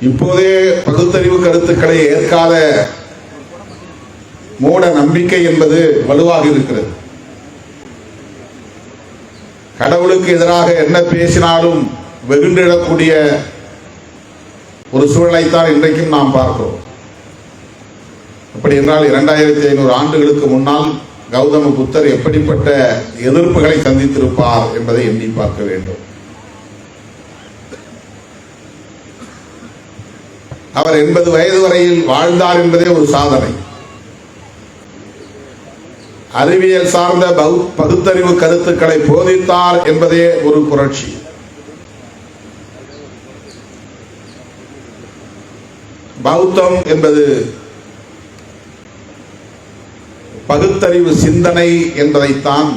இப்போதே பகுத்தறிவு கருத்துக்களை ஏற்காத மூட நம்பிக்கை என்பது வலுவாக இருக்கிறது. கடவுளுக்கு எதிராக என்ன பேசினாலும் வெகுண்டிடக்கூடிய ஒரு சூழலைத்தான் இன்றைக்கும் நாம் பார்க்கிறோம். அப்படி என்றால் இரண்டாயிரத்தி ஐநூறு ஆண்டுகளுக்கு முன்னால் கௌதம புத்தர் எப்படிப்பட்ட எதிர்ப்புகளை சந்தித்திருப்பார் என்பதை எண்ணி பார்க்க வேண்டும். அவர் எண்பது வயது வரையில் வாழ்ந்தார் என்பதே ஒரு சாதனை. அறிவியல் சார்ந்த பகுத்தறிவு கருத்துக்களை போதித்தார் என்பதே ஒரு புரட்சி. பௌத்தம் என்பது பகுத்தறிவு சிந்தனை என்பதைத்தான்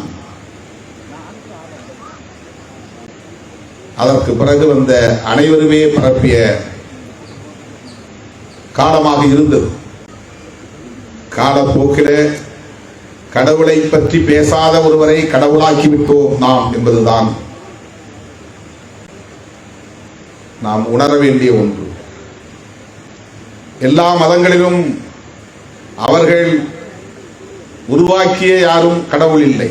அதற்கு பிறகு வந்த அனைவருமே பரப்பிய காலமாக இருந்தது. காலப்போக்கிலே கடவுளை பற்றி பேசாத ஒருவரை கடவுளாக்கி விட்டோம் நாம் என்பதுதான். நாம் உணர வேண்டிய ஒன்று. எல்லா மதங்களிலும் அவர்கள் உருவாக்கிய யாரும் கடவுள் இல்லை.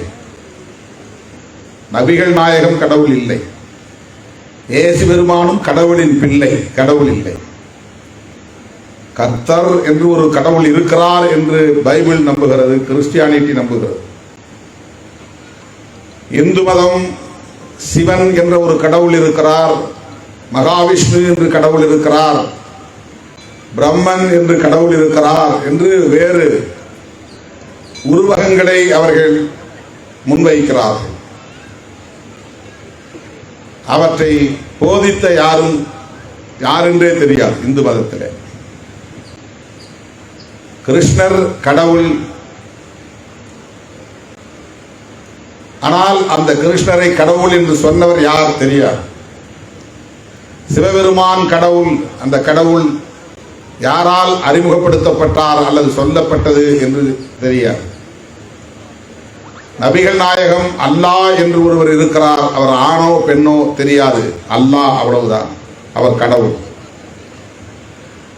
நபிகள் நாயகம் கடவுள் இல்லை. ஏசு பெருமானும் கடவுளின் பிள்ளை கடவுள் இல்லை. கர்த்தர் என்று ஒரு கடவுள் இருக்கிறார் என்று பைபிள் நம்புகிறது கிறிஸ்டியானிட்டி நம்புகிறது. இந்து மதம் சிவன் என்ற ஒரு கடவுள் இருக்கிறார் மகாவிஷ்ணு என்று கடவுள் இருக்கிறார் பிரம்மன் என்று கடவுள் இருக்கிறார் என்று வேறு உருவகங்களை அவர்கள் முன்வைக்கிறார்கள். அவற்றை போதித்த யாரும் யாரென்றே தெரியாது இந்து மதத்திலே. கிருஷ்ணர் கடவுள். ஆனால் அந்த கிருஷ்ணரை கடவுள் என்று சொன்னவர் யார் தெரியாது. சிவபெருமான் கடவுள் அந்த கடவுள் யாரால் அறிமுகப்படுத்தப்பட்டார் அல்லது சொல்லப்பட்டது என்று தெரியாது. நபிகள் நாயகம் அல்லாஹ் என்று ஒருவர் இருக்கிறார் அவர் ஆணோ பெண்ணோ தெரியாது. அல்லாஹ் அவ்வளவுதான் அவர் கடவுள்.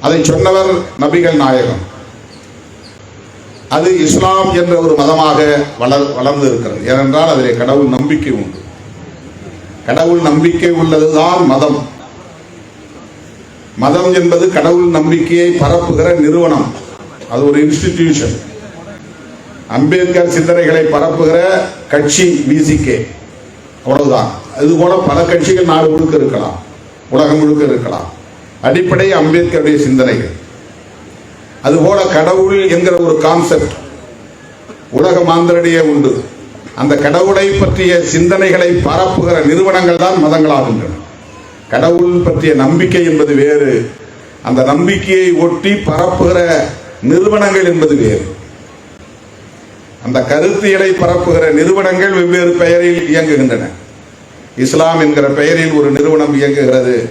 அதை சொன்னவர் நபிகள் நாயகம். அது இஸ்லாம் என்ற ஒரு மதமாக வளர் வளர்ந்து இருக்கிறது ஏனென்றால் அதிலே கடவுள் நம்பிக்கை உண்டு. கடவுள் நம்பிக்கை உள்ளதுதான் மதம். மதம் என்பது கடவுள் நம்பிக்கையை பரப்புகிற நிறுவனம். அது ஒரு இன்ஸ்டிடியூஷன் அம்பேத்கர் சிந்தனைகளை பரப்புகிற கட்சி விசிகே அவ்வளவுதான். இது போல பல கட்சிகள் நாடு முழுக்க இருக்கலாம். உலகம் முழுக்க இருக்கலாம். அடிப்படை அம்பேத்கருடைய சிந்தனைகள். அதுபோல கடவுள் என்கிற ஒரு கான்செப்ட் உலக மாந்தரிடையே உண்டு. அந்த கடவுளை பற்றிய சிந்தனைகளை பரப்புகிற நிறுவனங்கள் தான் மதங்களாகின்றன. கடவுள் பற்றிய நம்பிக்கை என்பது வேறு. அந்த நம்பிக்கையை ஒட்டி பரப்புகிற நிறுவனங்கள் என்பது வேறு. அந்த கருத்தியலை பரப்புகிற நிறுவனங்கள் வெவ்வேறு பெயரில் இயங்குகின்றன. இஸ்லாம் என்கிற பெயரில் ஒரு நிறுவனம் இயங்குகிறது.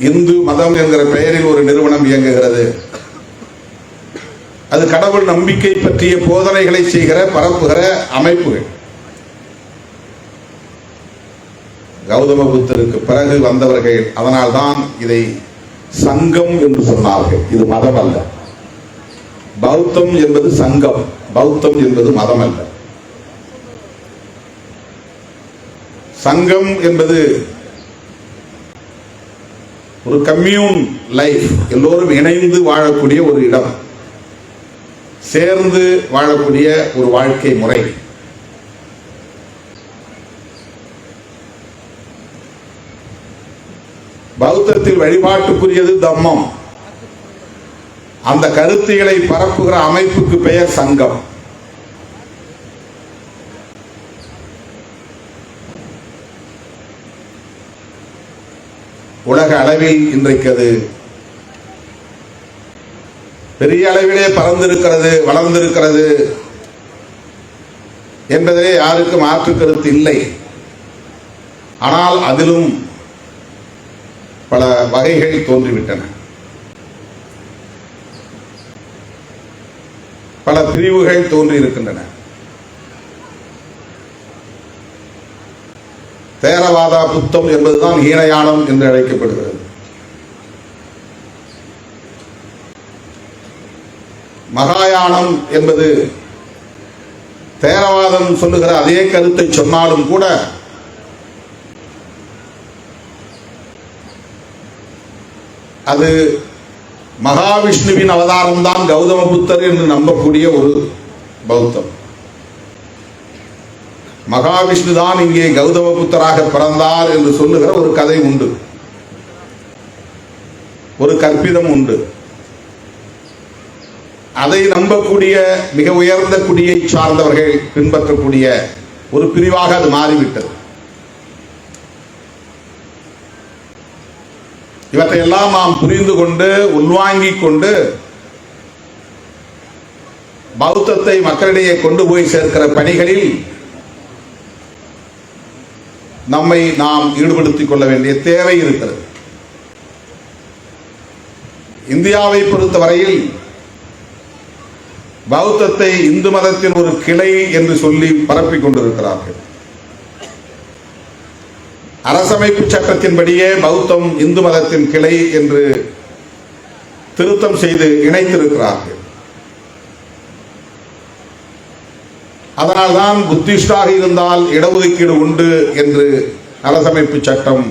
இந்து மதம் என்கிற பெயரில் ஒரு நிறுவனம் இயங்குகிறது. அது கடவுள் நம்பிக்கை பற்றிய போதனைகளை செய்கிற பரப்புகிற அமைப்புகள். கௌதம புத்தருக்கு பிறகு வந்தவர்கள் அதனால்தான் இதை சங்கம் என்று சொன்னார்கள். இது மதம் அல்ல. பௌத்தம் என்பது சங்கம். பௌத்தம் என்பது மதம் அல்ல. சங்கம் என்பது ஒரு கம்யூன் லைஃப் எல்லோரும் இணைந்து வாழக்கூடிய ஒரு இடம் சேர்ந்து வாழக்கூடிய ஒரு வாழ்க்கை முறை. பௌத்தத்தில் வழிபாட்டுக்குரியது தம்மம். அந்த கருத்துகளை பரப்புகிற அமைப்புக்கு பெயர் சங்கம். உலக அளவில் இன்றைக்கு அது பெரிய அளவிலே பறந்திருக்கிறது வளர்ந்திருக்கிறது என்பதிலே யாருக்கும் மாற்று கருத்து இல்லை. ஆனால் அதிலும் பல வகைகள் தோன்றிவிட்டன. பல பிரிவுகள் தோன்றியிருக்கின்றன. தேரவாதா புத்தம் என்பதுதான் ஈனயானம் என்று அழைக்கப்படுகிறது. மகாயானம் என்பது தேரவாதம் சொல்லுகிற அதே கருத்தை சொன்னாலும் கூட அது மகாவிஷ்ணுவின் அவதாரம்தான் கௌதம புத்தர் என்று நம்பக்கூடிய ஒரு பௌத்தம். மகாவிஷ்ணு தான் இங்கே கௌதம புத்தராக பிறந்தார் என்று சொல்லுகிற ஒரு கதை உண்டு. ஒரு கற்பிதம் உண்டு. அதை நம்பக்கூடிய மிக உயர்ந்த குடியை சார்ந்தவர்கள் பின்பற்றக்கூடிய ஒரு பிரிவாக அது மாறிவிட்டது. இவற்றையெல்லாம் நாம் புரிந்து கொண்டு உள்வாங்கிக் கொண்டு பௌத்தத்தை மக்களிடையே கொண்டு போய் சேர்க்கிற பணிகளில் நம்மை நாம் ஈடுபடுத்திக் கொள்ள வேண்டிய தேவை இருக்கிறது. இந்தியாவை பொறுத்தவரையில் பௌத்தத்தை இந்து மதத்தின் ஒரு கிளை என்று சொல்லி பரப்பிக் கொண்டிருக்கிறார்கள். அரசமைப்பு சட்டத்தின்படியே பௌத்தம் இந்து மதத்தின் கிளை என்று திருத்தம் செய்து இணைத்திருக்கிறார்கள். அதனால்தான் புத்திஸ்டாக இருந்தால் இடஒதுக்கீடு உண்டு என்று அரசமைப்பு சட்டம்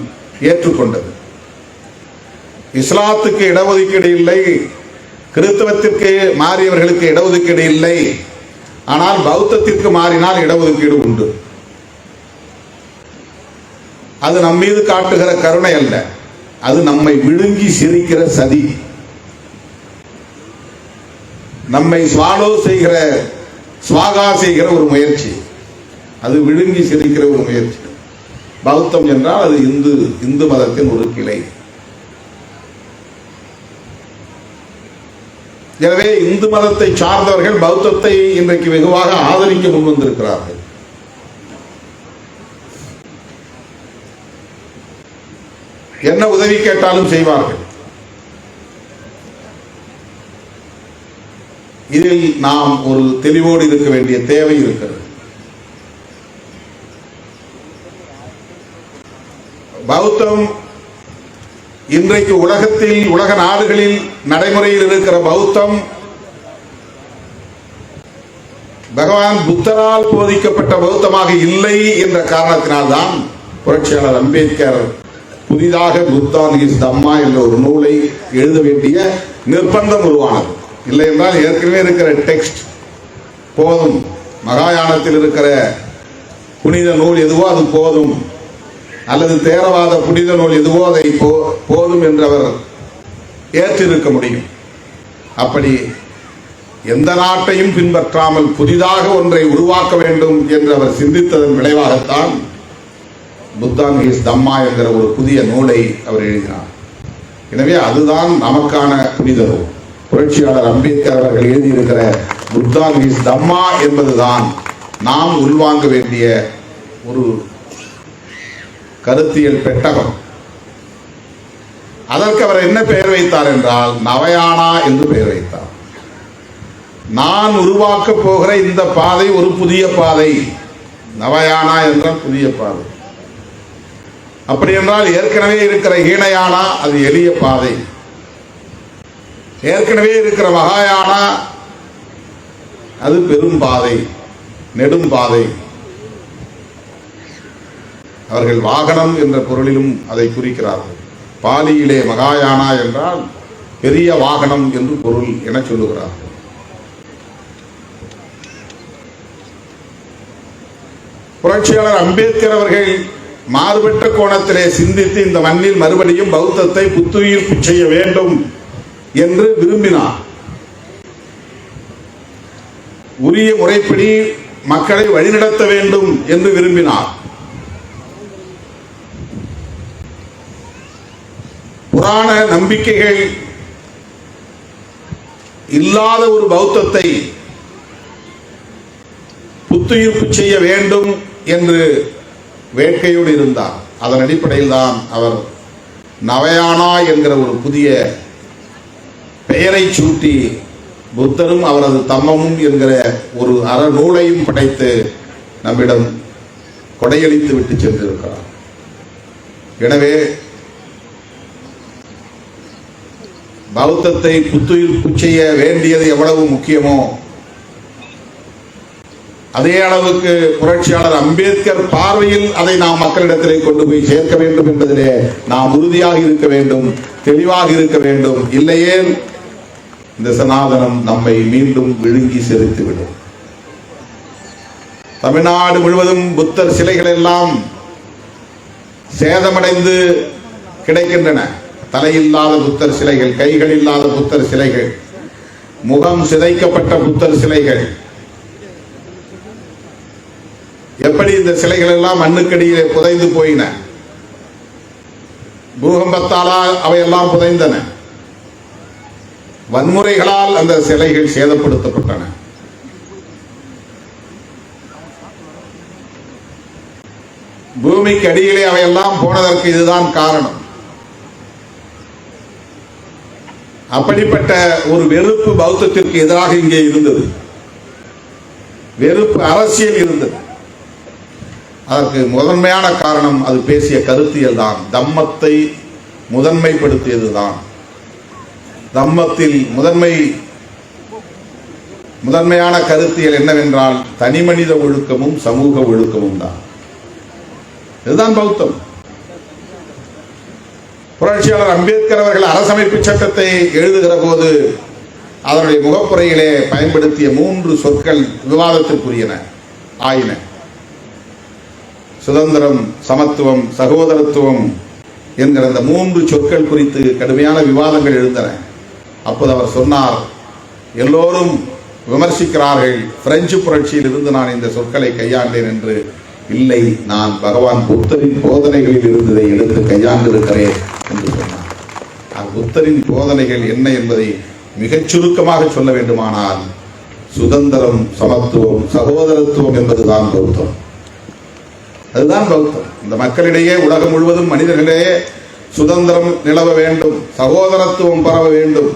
ஏற்றுக்கொண்டது. இஸ்லாத்துக்கு இடஒதுக்கீடு இல்லை கிறிஸ்தவத்திற்கு மாறியவர்களுக்கு இடஒதுக்கீடு இல்லை ஆனால் பௌத்தத்திற்கு மாறினால் இடஒதுக்கீடு உண்டு. அது நம் மீது காட்டுகிற கருணை அல்ல அது நம்மை விழுங்கி சிரிக்கிற சதி. நம்மை ஸ்வாலோ செய்கிற சுவாகா செய்கிற ஒரு முயற்சி. அது விழுங்கி சிரிக்கிற ஒரு முயற்சி. பௌத்தம் என்றால் அது இந்து இந்து மதத்தின் ஒரு கிளை. எனவே இந்து மதத்தை சார்ந்தவர்கள் பௌத்தத்தை இன்றைக்கு வெகுவாக ஆதரிக்க முன்வந்திருக்கிறார்கள். என்ன உதவி கேட்டாலும் செய்வார்கள். இதில் நாம் ஒரு தெளிவோடு இருக்க வேண்டிய தேவை இருக்கிறது. பௌத்தம் இன்றைக்கு உலகத்தில் உலக நாடுகளில் நடைமுறையில் இருக்கிற பௌத்தம் பகவான் புத்தரால் போதிக்கப்பட்ட பௌத்தமாக இல்லை என்ற காரணத்தினால்தான் புரட்சியாளர் அம்பேத்கர் புதிதாக புத்தான் இஸ் தம்மா என்ற ஒரு நூலை எழுத வேண்டிய நிர்பந்தம் உருவானது. இல்லை என்றால் ஏற்கனவே இருக்கிற டெக்ஸ்ட் போதும். மகாயானத்தில் இருக்கிற புனித நூல் எதுவோ அது போதும். அல்லது தேரவாத புனித நூல் எதுவோ அதை போ- போதும் என்று அவர் ஏற்றிருக்க முடியும். அப்படி எந்த நாட்டையும் பின்பற்றாமல் புதிதாக ஒன்றை உருவாக்க வேண்டும் என்று அவர் சிந்தித்ததன் விளைவாகத்தான் புத்தான் இஸ் தம்மா என்கிற ஒரு புதிய நூலை அவர் எழுதினார். எனவே அதுதான் நமக்கான புனித நூல். புரட்சியாளர் அம்பேத்கர் அவர்கள் எழுதியிருக்கிற புத்தான் இஸ் தம்மா என்பதுதான் நாம் உள்வாங்க வேண்டிய ஒரு கருத்தியல் பெட்டகம். அதற்கு அவர் என்ன பெயர் வைத்தார் என்றால் நவயானா என்று பெயர் வைத்தார். நான் உருவாக்கப் போகிற இந்த பாதை ஒரு புதிய பாதை. நவயானா என்றால் புதிய பாதை. அப்படி என்றால் ஏற்கனவே இருக்கிற ஈணையானா அது எளிய பாதை. ஏற்கனவே இருக்கிற மகாயானா அது பெரும் பாதை நெடும் பாதை. அவர்கள் வாகனம் என்ற பொருளிலும் அதை குறிக்கிறார்கள். பாலியிலே மகாயானா என்றால் பெரிய வாகனம் என்று பொருள் என சொல்லுகிறார்கள். புரட்சியாளர் அம்பேத்கர் அவர்கள் மாறுபட்ட கோணத்திலே சிந்தித்து இந்த மண்ணில் மறுபடியும் பௌத்தத்தை புத்துயிர் செய்ய வேண்டும். என்று விரும்பினார். உரிய முறைப்படி மக்களை வழிநடத்த வேண்டும் என்று விரும்பினார். புராண நம்பிக்கைகள் இல்லாத ஒரு பௌத்தத்தை புத்துயிர்ப்பு செய்ய வேண்டும் என்று வேட்கையோடு இருந்தார். அதன் அடிப்படையில் தான் அவர் நவயானா என்கிற ஒரு புதிய பெயரை சூட்டி புத்தரும் அவரது தம்மமும் என்கிற ஒரு அறநூலையும் படைத்து நம்மிடம் கொடையளித்து விட்டு சென்றிருக்கிறார். எனவே பௌத்தத்தை புத்துயிர் செய்ய வேண்டியது எவ்வளவு முக்கியமோ அதே அளவுக்கு புரட்சியாளர் அம்பேத்கர் பார்வையில் அதை நாம் மக்களிடத்திலே கொண்டு போய் சேர்க்க வேண்டும் என்பதிலே நாம் உறுதியாக இருக்க வேண்டும் தெளிவாக இருக்க வேண்டும். இல்லையே இந்த சனாதனம் நம்மை மீண்டும் விழுங்கி செலுத்திவிடும் தமிழ்நாடு முழுவதும் புத்தர் சிலைகள் எல்லாம் சேதமடைந்து கிடைக்கின்றன. தலையில்லாத புத்தர் சிலைகள் கைகள் இல்லாத புத்தர் சிலைகள் முகம் சிதைக்கப்பட்ட புத்தர் சிலைகள். எப்படி இந்த சிலைகள் எல்லாம் மண்ணுக்கடியிலே புதைந்து போயின? பூகம்பத்தாலா அவையெல்லாம் புதைந்தன. வன்முறைகளால் அந்த சிலைகள் சேதப்படுத்தப்பட்டன. பூமிக்கு அடியிலே அவையெல்லாம் போனதற்கு இதுதான் காரணம். அப்படிப்பட்ட ஒரு வெறுப்பு பௌத்தத்திற்கு எதிராக இங்கே இருந்தது. வெறுப்பு அரசியல் இருந்தது. அதற்கு முதன்மையான காரணம் அது பேசிய கருத்தியல் தான் தம்மத்தை முதன்மைப்படுத்தியதுதான். தம்மத்தில் முதன்மை முதன்மையான கருத்தியல் என்னவென்றால் தனி மனித ஒழுக்கமும் சமூக ஒழுக்கமும் தான். இதுதான் பௌத்தம். புரட்சியாளர் அம்பேத்கர் அவர்கள் அரசமைப்பு சட்டத்தை எழுதுகிற போது அதனுடைய முகப்புறையிலே பயன்படுத்திய மூன்று சொற்கள் விவாதத்திற்குரியன ஆயின. சுதந்திரம் சமத்துவம் சகோதரத்துவம் என்கிற அந்த மூன்று சொற்கள் குறித்து கடுமையான விவாதங்கள் எழுந்தன. அப்போது அவர் சொன்னார் எல்லோரும் விமர்சிக்கிறார்கள். பிரெஞ்சு புரட்சியில் இருந்து நான் இந்த சொற்களை கையாண்டேன் என்று. இல்லை நான் பகவான் புத்தரின் போதனைகளில் இருந்ததை எடுத்து கையாண்டிருக்கிறேன் என்று சொன்னார். புத்தரின் போதனைகள் என்ன என்பதை மிகச் சுருக்கமாக சொல்ல வேண்டுமானால் சுதந்திரம் சமத்துவம் சகோதரத்துவம் என்பதுதான் பௌத்தம். அதுதான் பௌத்தம். இந்த மக்களிடையே உலகம் முழுவதும் மனிதர்களிடையே சுதந்திரம் நிலவ வேண்டும் சகோதரத்துவம் பரவ வேண்டும்.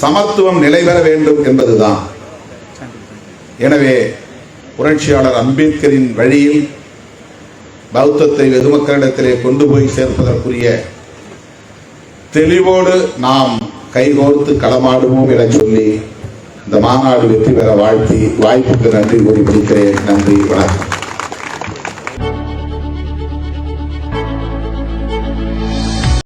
சமத்துவம் நிலை பெற வேண்டும் என்பதுதான். எனவே புரட்சியாளர் அம்பேத்கரின் வழியில் பௌத்தத்தை வெகுமக்களிடத்திலே கொண்டு போய் சேர்ப்பதற்குரிய தெளிவோடு நாம் கைகோர்த்து களமாடுவோம் என சொல்லி இந்த மாநாடு வெற்றி பெற வாழ்த்தி வாய்ப்புக்கு நன்றி கூறி முடிக்கிறேன். நன்றி வணக்கம்.